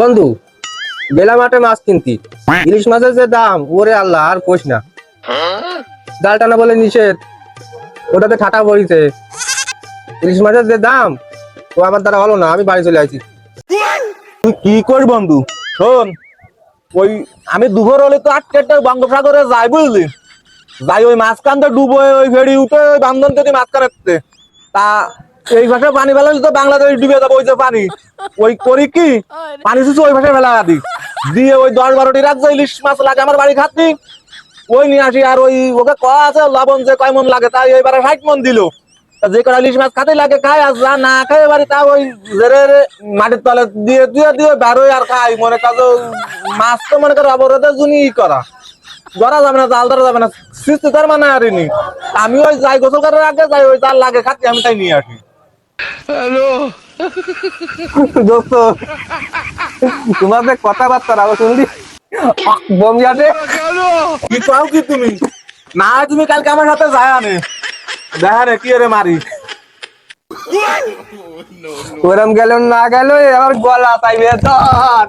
বন্ধু বেলা মাঠে মাছ কিনতি। ইলিশ মাছের যে দাম ওরে আল্লাহ আর কোষ না। জাল টানা বলে নিষেধ। ওটাতে ঠাটা পড়িছে ইলিশ মাছের যে দাম ও আমার দ্বারা হলো না আমি বাড়ি চলে আসি তুই কি কর বন্ধু? শোন ওই আমি দুপুর হলে তো আটটা বঙ্গোপসাগরে যাই বুঝলি। যাই ওই মাঝখানটা ডুবো ওই ফেরি উঠে ওই বান্ধন থেকে মাঝখানে তা এই ভাষায় পানি ফেলালে তো বাংলাদেশ ডুবে যাব ওই যে পানি। ওই করি কি? পানি শুধু ওই ভাষায় ফেলা দি। দিয়ে ওই দশ বারোটি যে ইলিশ মাছ লাগে আমার বাড়ি খাতি ওই নিয়ে আসি আর ওই ওকে কয়া আছে লবণ যে কয় মন লাগে তাই এইবারে ষাট মন দিল। যে কটা ইলিশ মাছ খাতে লাগে খায় আর যা না খায় বাড়ি তা ওই জেরে মাটির তলে দিয়ে দিয়ে দিয়ে বেরোয় আর খাই মনে কাজে মাছ তো মনে করো অবরোধের জন্য ই করা। ধরা যাবে না জাল ধরা যাবে না সৃষ্টি তার মানে আরিনি আমি ওই যাই গোসল করার আগে যাই ওই জাল লাগে খাচ্ছি আমি তাই নিয়ে আসি। দোস্ত তোমাদের কথাবার্তা রাখো শুনলি? বম যাতে কি চাও কি তুমি? না তুমি কালকে আমার সাথে যায় আনে। দেখা রে কি রে মারি? ওরম গেল না গেল আমার গলা তাই বেতন